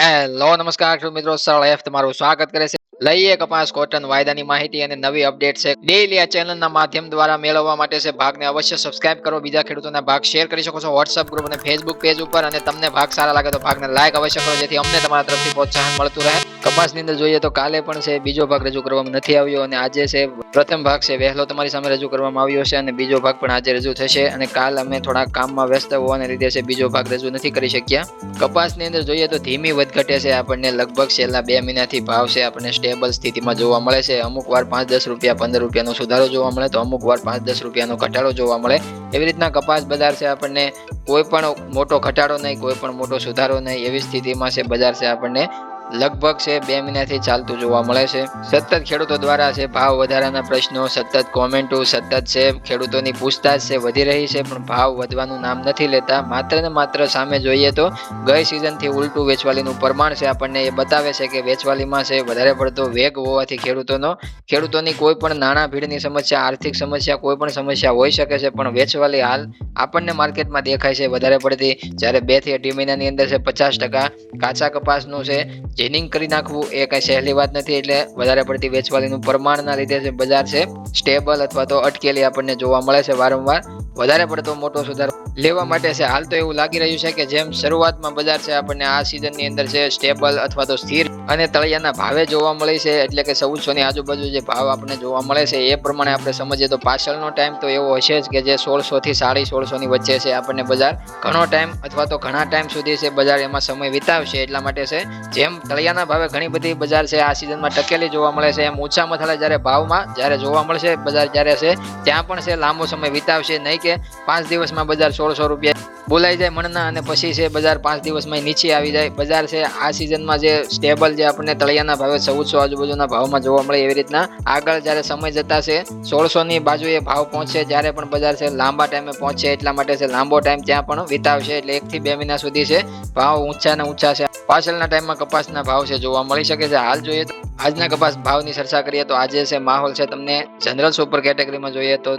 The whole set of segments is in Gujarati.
હેલો નમસ્કાર મિત્રો સરળ એફ તમારું સ્વાગત કરે છે. લઈએ કપાસ કોટન વાયદાની માહિતી અને નવી અપડેટ છે. ડેઈલી આ ચેનલના માધ્યમ દ્વારા મેળવવા માટે છે ભાગને અવશ્ય સબસ્ક્રાઇબ કરો. બીજા ખેડૂતોના ભાગ શેર કરી શકો છો વોટ્સઅપ ગ્રુપ અને ફેસબુક પેજ ઉપર અને તમને ભાગ સારા લાગે તો ભાગને લાઈક અવશ્ય કરો જેથી અમને તમારા તરફથી પ્રોત્સાહન મળતું રહે. કપાસની અંદર જોઈએ તો કાલે પણ છે બીજો ભાગ રજૂ કરવામાં નથી આવ્યો અને આજે છે પ્રથમ ભાગ છે વહેલો તમારી સામે રજૂ કરવામાં આવ્યો છે અને બીજો ભાગ પણ આજે રજૂ થશે અને કાલ અમે થોડા કામમાં વ્યસ્ત હોવાને લીધે છે બીજો ભાગ રજૂ નથી કરી શક્યા. કપાસની અંદર જોઈએ તો ધીમી વધઘટે છે આપણને લગભગ છેલ્લા બે મહિનાથી ભાવ છે આપણને સ્ટેબલ સ્થિતિમાં જોવા મળે છે. અમુક વાર પાંચ, દસ રૂપિયા, પંદર રૂપિયાનો સુધારો જોવા મળે, તો અમુક વાર પાંચ, દસ રૂપિયાનો ઘટાડો જોવા મળે. એવી રીતના કપાસ બજાર છે આપણને કોઈ પણ મોટો ઘટાડો નહીં, કોઈ પણ મોટો સુધારો નહીં. એવી સ્થિતિમાં છે બજાર છે આપણને. લગભગ છે, બે મહિનાથી ચાલતું જોવા મળે છે. સતત ખેડૂતો દ્વારા છે, ભાવ વધારાના પ્રશ્નો, સતત કોમેન્ટો, સતત છે, ખેડૂતોની પૂછતાછ છે, વધી રહી છે, પણ ભાવ વધવાનું નામ નથી લેતા. માત્ર ને માત્ર સામે જોઈએ તો, ગઈ સિઝનથી ઉલટું વેચવાલીનું પ્રમાણ છે, આપણને એ બતાવે છે કે વેચવાલીમાં છે, વધારે પડતો વેગ હોવાથી ખેડૂતોનો, ખેડૂતોની કોઈ પણ નાણાં ભીડની સમસ્યા, આર્થિક સમસ્યા, કોઈ પણ સમસ્યા હોઈ શકે છે, પણ વેચવાલી હાલ આપણને માર્કેટમાં દેખાય છે, વધારે પડતી જ્યારે બેથી અઢી મહિનાની અંદર છે, પચાસ ટકા કાચા કપાસનું છે જેનિંગ કરી નાખવું એ કઈ સહેલી વાત નથી, એટલે વધારે પડતી વેચવાલીનું પ્રમાણના લીધે છે બજાર છે, સ્ટેબલ અથવા તો અટકેલી આપણને જોવા મળે છે વારંવાર. વધારે પડતો મોટો સુધારો લેવા માટે છે. હાલ તો એવું લાગી રહ્યું છે કે જેમ શરૂઆતમાં બજાર છે, આપણને આ સિઝનની અંદર છે સ્ટેબલ અથવા તો સ્થિર અને તળિયાના ભાવે જોવા મળે છે. એટલે કે ચૌદસો ની આજુબાજુ જે ભાવ આપણને જોવા મળે છે, એ પ્રમાણે આપણે સમજીએ તો પાછળનો ટાઈમ તો એવો હશે જ કે જે સોળસો થી સાડી સોળસો ની વચ્ચે છે આપણને બજાર. ઘણો ટાઈમ અથવા તો ઘણા ટાઈમ સુધી છે બજાર એમાં સમય વિતાવશે. એટલા માટે છે, જેમ તળિયાના ભાવે ઘણી બધી બજાર છે, આ સિઝનમાં ટકેલી જોવા મળે છે, એમ ઓછા મથાળા જ્યારે ભાવમાં જ્યારે જોવા મળશે, બજાર જ્યારે છે, ત્યાં પણ છે, લાંબો સમય વિતાવશે. નહીં કે પાંચ દિવસમાં બજાર સોળસો રૂપિયા બોલાઈ જાય મણના અને પછી છે બજાર પાંચ દિવસમાં નીચે આવી જાય. બજાર છે આ સિઝનમાં જે સ્ટેબલ જે આપણને તળિયાના ભાવે ચૌદસો આજુબાજુના ભાવમાં જોવા મળે એવી રીતના. આગળ જ્યારે સમય જતા છે સોળસો ની બાજુએ ભાવ પહોંચશે જ્યારે પણ બજાર છે લાંબા ટાઈમે પહોંચશે, એટલા માટે છે લાંબો ટાઈમ ત્યાં પણ વિતાવશે એટલે એક થી બે મહિના સુધી છે ભાવ ઊંચા ને ઊંચા છે. પાછળના ટાઈમમાં કપાસના ભાવ છે જોવા મળી શકે છે. હાલ જોઈએ તો આજના કપાસ ભાવની ચર્ચા કરીએ તો આજે છે માહોલ છે તમને જનરલ સુપર કેટેગરીમાં જોઈએ તો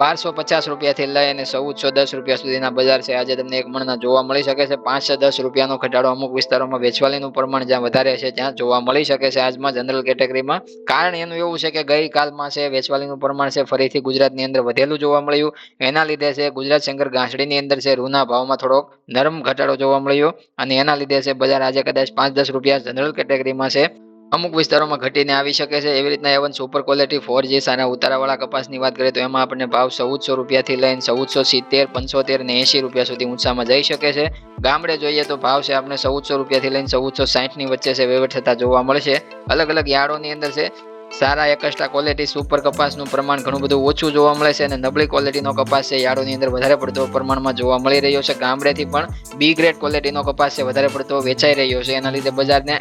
બારસો પચાસ રૂપિયાથી લઈ અને ચૌદસો દસ રૂપિયા સુધીના બજાર છે. આજે તમને એક મણના જોવા મળી શકે છે. પાંચસો દસ રૂપિયાનો ઘટાડો અમુક વિસ્તારોમાં વેચવાલીનું પ્રમાણ જ્યાં વધારે છે, ત્યાં જોવા મળી શકે છે. આજમાં જનરલ કેટેગરીમાં કારણ એનું એવું છે કે ગઈકાલમાં છે, વેચવાલીનું પ્રમાણ છે, ફરીથી ગુજરાતની અંદર વધેલું જોવા મળ્યું. એના લીધે છે, ગુજરાત શંકર ઘાસડીની અંદર છે, રૂના ભાવમાં થોડોક નરમ ઘટાડો જોવા મળ્યો. અને એના લીધે છે, બજાર આજે કદાચ પાંચ દસ રૂપિયા જનરલ કેટેગરીમાં છે. અમુક વિસ્તારોમાં ઘટીને આવી શકે છે. એવી રીતના A one super quality four G સારા ઉતારાવાળા કપાસની વાત કરીએ તો એમાં આપણને ભાવ ચૌદસો રૂપિયાથી લઈને ચૌદસો સિત્તેર, પંચોતેર ને એંશી રૂપિયા સુધી ઊંચામાં જઈ શકે છે. ગામડે જોઈએ તો ભાવ છે આપણે ચૌદસો રૂપિયાથી લઈને ચૌદસો સાઠની વચ્ચે છે. વહીવટ થતા જોવા મળશે. અલગ અલગ યાર્ડોની અંદર છે. સારા એકસ્ટ્રા ક્વોલિટી સુપર કપાસનું પ્રમાણ ઘણું બધું ઓછું જોવા મળે છે અને નબળી ક્વોલિટીનો કપાસ છે યાર્ડોની અંદર વધારે પડતો પ્રમાણમાં જોવા મળી રહ્યો છે. ગામડેથી પણ બી ગ્રેડ ક્વોલિટીનો કપાસ છે વધારે પડતો વેચાઈ રહ્યો છે. એના લીધે બજારને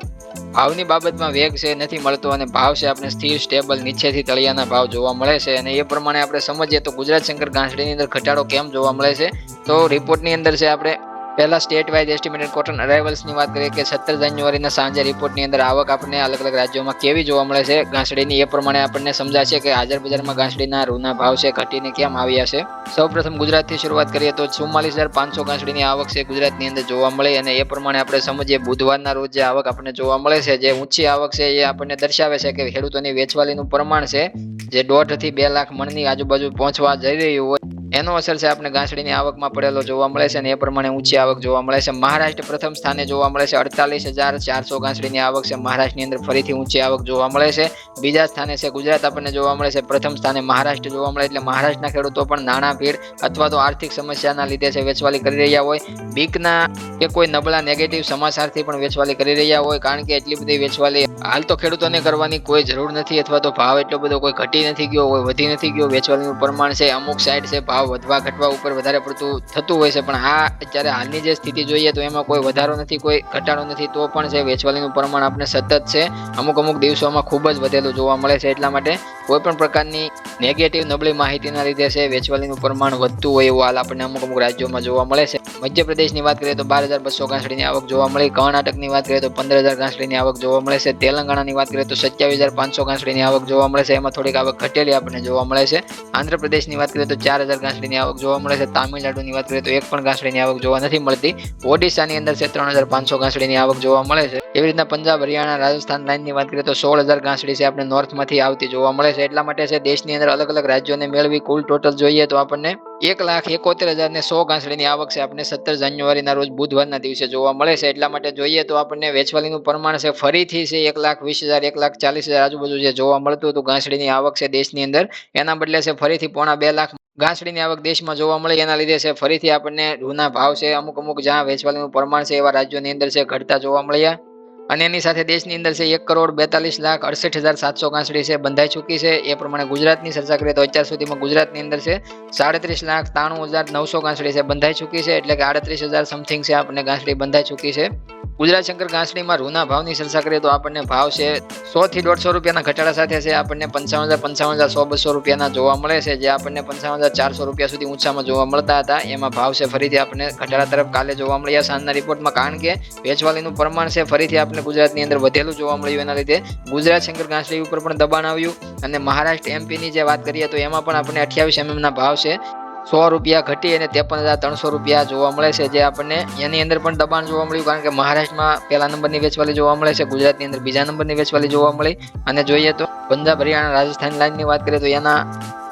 ભાવની બાબતમાં વેગ છે નથી મળતો અને ભાવ છે આપણે સ્થિર સ્ટેબલ નીચેથી તળિયાના ભાવ જોવા મળે છે. અને એ પ્રમાણે આપણે સમજીએ તો ગુજરાત શંકર ઘાસડીની અંદર ઘટાડો કેમ જોવા મળે છે? તો રિપોર્ટની અંદર છે આપણે પહેલા સ્ટેટ વાઇઝ એસ્ટિમેટેડ કોટન અરાઇવલ્સની વાત કરીએ કે સત્તર જાન્યુઆરીના સાંજે રિપોર્ટની અંદર આવક આપણને અલગ અલગ રાજ્યોમાં કેવી જોવા મળે છે? ઘાસડીની એ પ્રમાણે આપણને સમજાય છે કે હાજર બજારમાં ઘાસડીના રૂના ભાવ છે, ઘટીને કેમ આવ્યા છે? સૌ પ્રથમ ગુજરાતથી શરૂઆત કરીએ તો ચુમ્માલીસ હજાર પાંચસો ઘાસડીની આવક છે ગુજરાતની અંદર જોવા મળે અને એ પ્રમાણે આપણે સમજીએ બુધવારના રોજ જે આવક આપણને જોવા મળે છે, જે ઊંચી આવક છે એ આપણને દર્શાવે છે કે ખેડૂતોની વેચવાલીનું પ્રમાણ છે, જે દોઢથી બે લાખ મણની આજુબાજુ પહોંચવા જઈ રહ્યું હોય. એનો અસર છે આપણે ઘાસડીની આવકમાં પડેલો જોવા મળે છે અને એ પ્રમાણે ઊંચી આવક જોવા મળે છે. મહારાષ્ટ્ર પ્રથમ સ્થાને જોવા મળે છે અડતાલીસ હજાર ચારસો ઘાસડીની આવક છે. મહારાષ્ટ્રની અંદર ફરીથી ઊંચી આવક જોવા મળે છે. બીજા સ્થાને છે ગુજરાત આપણને જોવા મળે છે. પ્રથમ સ્થાને મહારાષ્ટ્ર જોવા મળે એટલે મહારાષ્ટ્રના ખેડૂતો પણ નાણાં ભીડ અથવા તો આર્થિક સમસ્યાના લીધે છે વેચવાલી કરી રહ્યા હોય. બીકના કે કોઈ નબળા નેગેટિવ સમાચારથી પણ વેચવાલી કરી રહ્યા હોય. કારણ કે એટલી બધી વેચવાલી હાલ તો ખેડૂતોને કરવાની કોઈ જરૂર નથી અથવા તો ભાવ એટલો બધો કોઈ ઘટી નથી ગયો, કોઈ વધી નથી ગયો. વેચવાલીનું પ્રમાણ છે, અમુક સાઈડ છે, ભાવ વધવા ઘટવા ઉપર વધારે પડતું થતું હોય છે. પણ આ અત્યારે હાલની જે સ્થિતિ જોઈએ તો એમાં કોઈ વધારો નથી, કોઈ ઘટાડો નથી. તો પણ છે, વેચવાલીનું પ્રમાણ આપણે સતત છે. અમુક અમુક દિવસોમાં ખૂબ જ વધેલું જોવા મળે છે. એટલા માટે કોઈ પણ પ્રકારની નેગેટિવ નબળી માહિતીના લીધે છે, વેચવાલીનું પ્રમાણ વધતું હોય એવું હાલ આપણને અમુક અમુક રાજ્યોમાં જોવા મળે છે. મધ્યપ્રદેશની વાત કરીએ તો બાર હજાર બસો ઘાસડીની આવક જોવા મળી. કર્ણાટકની વાત કરીએ તો પંદર હજાર ઘાસડીની આવક જોવા મળે છે. તેલંગાણાની વાત કરીએ તો સત્યાવીસ હજાર પાંચસો ઘાસડીની આવક જોવા મળે છે. એમાં થોડીક આવક ઘટેલી આપણને જોવા મળે છે. આંધ્રપ્રદેશની વાત કરીએ તો ચાર હજાર ઘાસડીની આવક જોવા મળે છે. તામિલનાડુની વાત કરીએ તો એક પણ ઘાસડીની આવક જોવા નથી મળતી. ઓડિશાની અંદર છે ત્રણ હજાર પાંચસો ઘાસડીની આવક જોવા મળે છે. એવી રીતના પંજાબ, હરિયાણા, રાજસ્થાન લાઇનની વાત કરીએ તો સોળ હજાર ઘાસડી છે આપણે નોર્થમાંથી આવતી જોવા મળે છે. એટલા માટે છે દેશની અંદર અલગ અલગ રાજ્યોને મેળવી કુલ ટોટલ જોઈએ તો આપણને એક લાખ એકોતેર હજાર ને સો ઘાસડીની આવક છે આપણને સત્તર જાન્યુઆરીના રોજ બુધવારના દિવસે જોવા મળે છે. એટલા માટે જોઈએ તો આપણને વેચવાલીનું પ્રમાણ છે ફરીથી છે એક લાખ વીસ હજાર, એક લાખ ચાલીસ હજાર આજુબાજુ જે જોવા મળતું હતું ઘાસડીની આવક છે દેશની અંદર. એના બદલે છે ફરીથી પોણા બે લાખ ઘાસડીની આવક દેશમાં જોવા મળે એના લીધે છે. ફરીથી આપણને રૂના ભાવ છે. અમુક અમુક જ્યાં વેચવાલીનું પ્રમાણ છે એવા રાજ્યોની અંદર છે, ઘટતા જોવા મળ્યા. અને એની સાથે દેશની અંદર છે, એક કરોડ બેતાલીસ લાખ અડસઠ હજાર સાતસો ગાંસડી છે, બંધાઈ ચૂકી છે. એ પ્રમાણે ગુજરાતની ચર્ચા કરીએ તો અત્યાર સુધીમાં ગુજરાતની અંદર છે, સાડત્રીસ લાખ ત્રાણું હજાર નવસો ગાંસડી છે, બંધાઈ ચૂકી છે. એટલે કે આડત્રીસ હજાર સમથિંગ છે આપણને ઘાસડી બંધાઈ ચૂકી છે. ગુજરાત શંકર ઘાસડીમાં રૂના ભાવની ચર્ચા કરીએ તો આપણને ભાવ છે સો થી દોઢસો રૂપિયાના ઘટાડા સાથે છે. આપણને પંચાવન હજાર પંચાવન હજાર, સો બસો રૂપિયાના જોવા મળે છે. જે આપણને પંચાવન હજાર, ચારસો રૂપિયા સુધી ઊંચામાં જોવા મળતા હતા. એમાં ભાવ છે ફરીથી આપણને ઘટાડા તરફ કાલે જોવા મળ્યા સાંજના રિપોર્ટમાં. કારણ કે વેચવાલીનું પ્રમાણ છે ફરીથી આપણે ગુજરાતની અંદર વધેલું જોવા મળ્યું એના લીધે. ગુજરાત શંકર ઘાસડી ઉપર પણ દબાણ આવ્યું અને મહારાષ્ટ્ર એમપીની જે વાત કરીએ તો એમાં પણ આપણને અઠ્યાવીસ એમએમના ભાવ છે. સો રૂપિયા ઘટી અને ત્રેપન હજાર ત્રણસો રૂપિયા જોવા મળે છે, જે આપણને એની અંદર પણ દબાણ જોવા મળ્યું, કારણ કે મહારાષ્ટ્રમાં પહેલા નંબરની વેચવાલી જોવા મળે છે, ગુજરાતની અંદર બીજા નંબરની વેચવાલી જોવા મળી. અને જોઈએ તો પંજાબ, હરિયાણા, રાજસ્થાન લાઇનની વાત કરીએ તો એના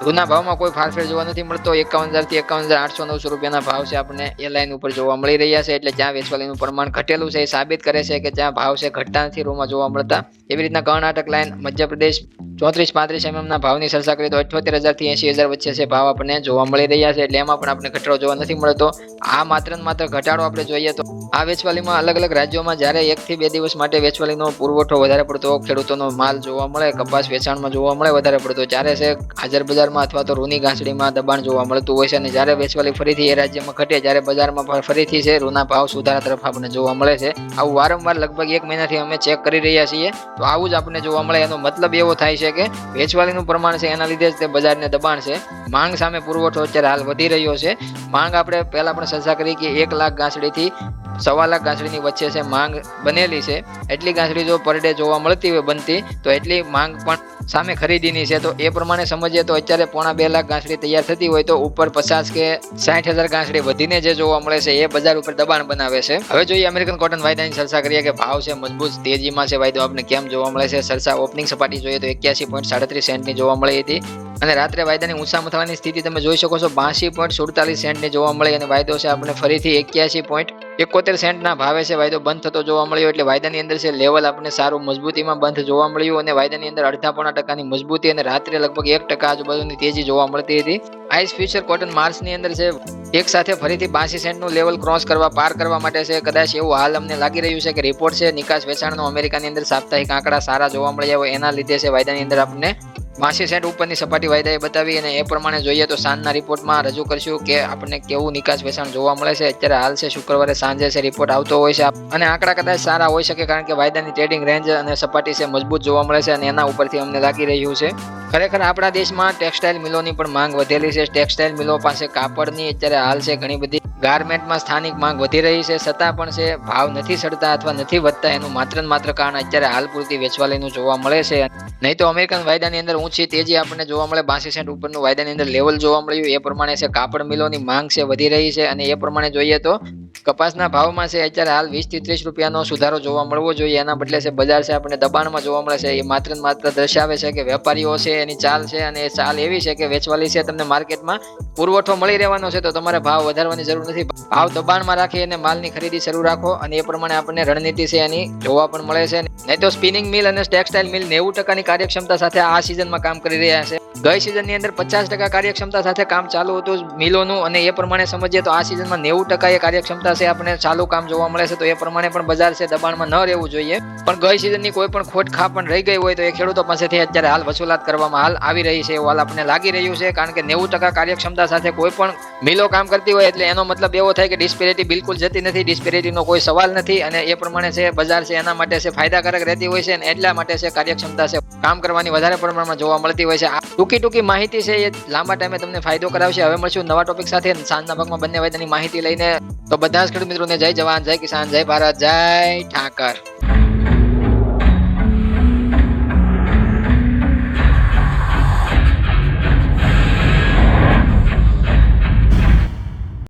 રૂના ભાવમાં કોઈ ફારફેર જોવા નથી મળતો. એકાવન હજારથી એકાવન હજાર આઠસો નવસો રૂપિયાના ભાવ છે આપણને. એ લાઇન ઉપર જોવા મળી રહ્યા છે એટલે જ્યાં વેચવાલીનું પ્રમાણ ઘટેલું છે એ સાબિત કરે છે કે જ્યાં ભાવ છે ઘટતા નથી રૂમાં જોવા મળતા. એવી રીતના કર્ણાટક લાઇન મધ્યપ્રદેશ ચોત્રીસ પાંત્રીસ એમએમના ભાવની ચર્ચા કરીએ તો અઠ્યોતેર હજારથી એંશી હજાર વચ્ચે છે ભાવ આપણને જોવા મળી રહ્યા છે એટલે એમાં પણ આપણે ઘટાડો જોવા નથી મળતો. આ માત્ર ને માત્ર ઘટાડો આપણે જોઈએ તો આ વેચવાલીમાં અલગ અલગ રાજ્યોમાં જ્યારે એકથી બે દિવસ માટે વેચવાલીનો પુરવઠો વધારે પડતો ખેડૂતોનો માલ જોવા મળે, કપાસ વેચાણમાં જોવા મળે વધારે પડતો. જ્યારે છે હાજર બજારમાં અથવા તો રૂની ઘાસડીમાં દબાણ જોવા મળતું હોય છે અને જ્યારે વેચવાલી ફરીથી એ રાજ્યમાં ઘટે જ્યારે બજારમાં ફરીથી છે, રૂના ભાવ સુધારા તરફ આપણને જોવા મળે છે. આવું વારંવાર લગભગ એક મહિનાથી અમે ચેક કરી રહ્યા છીએ. તો આવું જ આપણને જોવા મળે. એનો મતલબ એવો થાય છે કે વેચવાલીનું પ્રમાણ છે એના લીધે જ તે બજારને દબાણ છે. માંગ સામે પુરવઠો અત્યારે હાલ વધી રહ્યો છે. માંગ આપણે પહેલાં પણ ચર્ચા કરી કે એક લાખ ઘાસડીથી સવા લાખ ગાંસડીની વચ્ચે છે માંગ બનેલી છે. એટલી ગાંસડી જો પર ડે જોવા મળતી હોય બનતી, તો એટલી માંગ પણ સામે ખરીદીની છે. તો એ પ્રમાણે સમજીએ તો અત્યારે પોણા બે લાખ ગાંસડી તૈયાર થતી હોય તો ઉપર પચાસ કે સાઠ હજાર ગાંસડી વધીને જે જોવા મળે છે, એ બજાર ઉપર દબાણ બનાવે છે. હવે જોઈએ અમેરિકન કોટન વાયદાની ચર્ચા કરીએ કે ભાવ છે મજબૂત, તેજીમાં છે વાયદો. આપણે કેમ જોવા મળે છે? સરસા ઓપનિંગ સપાટી જોઈએ તો એક્યાસી પોઈન્ટ સાડત્રીસ સેન્ટની જોવા મળી હતી. અને રાત્રે વાયદાની ઊંચા થવાની સ્થિતિ તમે જોઈ શકો છો. બાસી પોઈન્ટ સુડતાલીસ સેન્ટની જોવા મળી અને વાયદો છે આપણે ફરીથી એક્યાસી પોઈન્ટ એકોતેર સેન્ટના ભાવે છે, વાયદો બંધ થતો જોવા મળ્યો એટલે વાયદાની અંદર છે લેવલ આપણને સારું મજબૂતીમાં બંધ જોવા મળ્યું અને વાયદાની અંદર અડધા પોણા ટકાની મજબૂતી અને રાત્રે લગભગ એક ટકા આજુબાજુની તેજી જોવા મળતી હતી. આઈસ ફ્યુચર કોટન માર્ચની અંદર છે, એક સાથે ફરીથી બાસી સેન્ટનું લેવલ ક્રોસ કરવા, પાર કરવા માટે છે. કદાચ એવું હાલ અમને લાગી રહ્યું છે કે રિપોર્ટ છે, નિકાસ વેચાણનો અમેરિકાની અંદર સાપ્તાહિક આંકડા સારા જોવા મળ્યા હોય એના લીધે છે, વાયદાની અંદર આપણને બાસી સેન્ટ ઉપરની સપાટી વાયદાએ બતાવી અને એ પ્રમાણે જોઈએ તો સાંજના રિપોર્ટમાં રજૂ કરશું કે આપણને કેવું નિકાસ વેચાણ જોવા મળે છે. અત્યારે હાલ છે શુક્રવારે સાંજે છે રિપોર્ટ આવતો હોય છે. અને આંકડા કદાચ સારા હોઈ શકે કારણ કે વાયદાની ટ્રેડિંગ રેન્જ અને સપાટી છે મજબૂત જોવા મળે છે અને એના ઉપરથી અમને લાગી રહ્યું છે. ખરેખર આપણા દેશમાં ટેક્સટાઇલ મિલોની પણ માંગ વધેલી છે. ટેક્સટાઇલ મિલો પાસે કાપડની અત્યારે હાલ છે ઘણી બધી ગાર્મેન્ટમાં સ્થાનિક માંગ વધી રહી છે, છતાં પણ છે, ભાવ નથી સડતા અથવા નથી વધતા એનું માત્ર ને માત્ર કારણ અત્યારે હાલ પૂરતી વેચવાલીનું જોવા મળે છે. નહીં તો અમેરિકન વાયદાની અંદર ઊંચી તેજી આપણને જોવા મળે, બાસી સેન્ટ ઉપરનું વાયદાની અંદર લેવલ જોવા મળ્યું, એ પ્રમાણે છે કાપડ મિલોની માંગ છે, વધી રહી છે અને એ પ્રમાણે જોઈએ તો કપાસના ભાવમાં છે અત્યારે હાલ વીસથી ત્રીસ રૂપિયાનો સુધારો જોવા મળવો જોઈએ. એના બદલે છે બજાર છે આપણે દબાણમાં જોવા મળે છે. એ માત્ર ને માત્ર દર્શાવે છે કે વેપારીઓ છે, એની ચાલ છે અને એ ચાલ એવી છે કે વેચવાલી છે, તમને માર્કેટમાં પુરવઠો મળી રહેવાનો છે, તો તમારે ભાવ વધારવાની જરૂર નથી. ભાવ દબાણમાં રાખી અને માલની ખરીદી શરૂ રાખો અને એ પ્રમાણે આપણને રણનીતિ છે એની જોવા પણ મળે છે. નહીં તો સ્પિનિંગ મિલ અને ટેક્સટાઇલ મિલ નેવું ટકાની કાર્યક્ષમતા સાથે આ સિઝનમાં કામ કરી રહ્યા છે. ગઈ સિઝનની અંદર પચાસ ટકા કાર્યક્ષમતા સાથે કામ ચાલુ હતું મિલોનું અને એ પ્રમાણે સમજીએ તો આ સિઝનમાં નેવું ટકા એ કાર્યક્ષમતા છે આપણે ચાલુ કામ જોવા મળે છે, તો એ પ્રમાણે પણ બજાર છે, દબાણમાં ન રહેવું જોઈએ. પણ ગઈ સિઝનની કોઈ પણ ખોટ ખા પણ રહી ગઈ હોય, તો એ ખેડૂતો પાસેથી અત્યારે હાલ વસૂલાત કરવામાં હાલ આવી રહી છે, એવું હાલ આપણને લાગી રહ્યું છે, કારણ કે નેવું ટકા કાર્યક્ષમતા સાથે કોઈ પણ મિલો કામ કરતી હોય, એટલે એનો મતલબ એવો થાય કે ડિસ્પેરિટી બિલકુલ જતી નથી ડિસ્પેરિટીનો કોઈ સવાલ નથી, અને એ પ્રમાણે છે, બજાર છે, એના માટે છે, ફાયદાકારક રહેતી હોય છે, અને એટલા માટે છે, કાર્યક્ષમતા છે, કામ કરવાની વધારે પ્રમાણમાં જોવા મળતી હોય છે. ટૂંકી ટૂંકી માહિતી છે, એ લાંબા ટાઈમે તમને ફાયદો કરાવશે. હવે મળશું નવા ટોપિક સાથે. સાંજના ભાગમાં બંને વાયદાની માહિતી લઈને તો બધા જ ખેડૂત મિત્રોને જય જવાન જય કિસાન જય ભારત જય ઠાકર.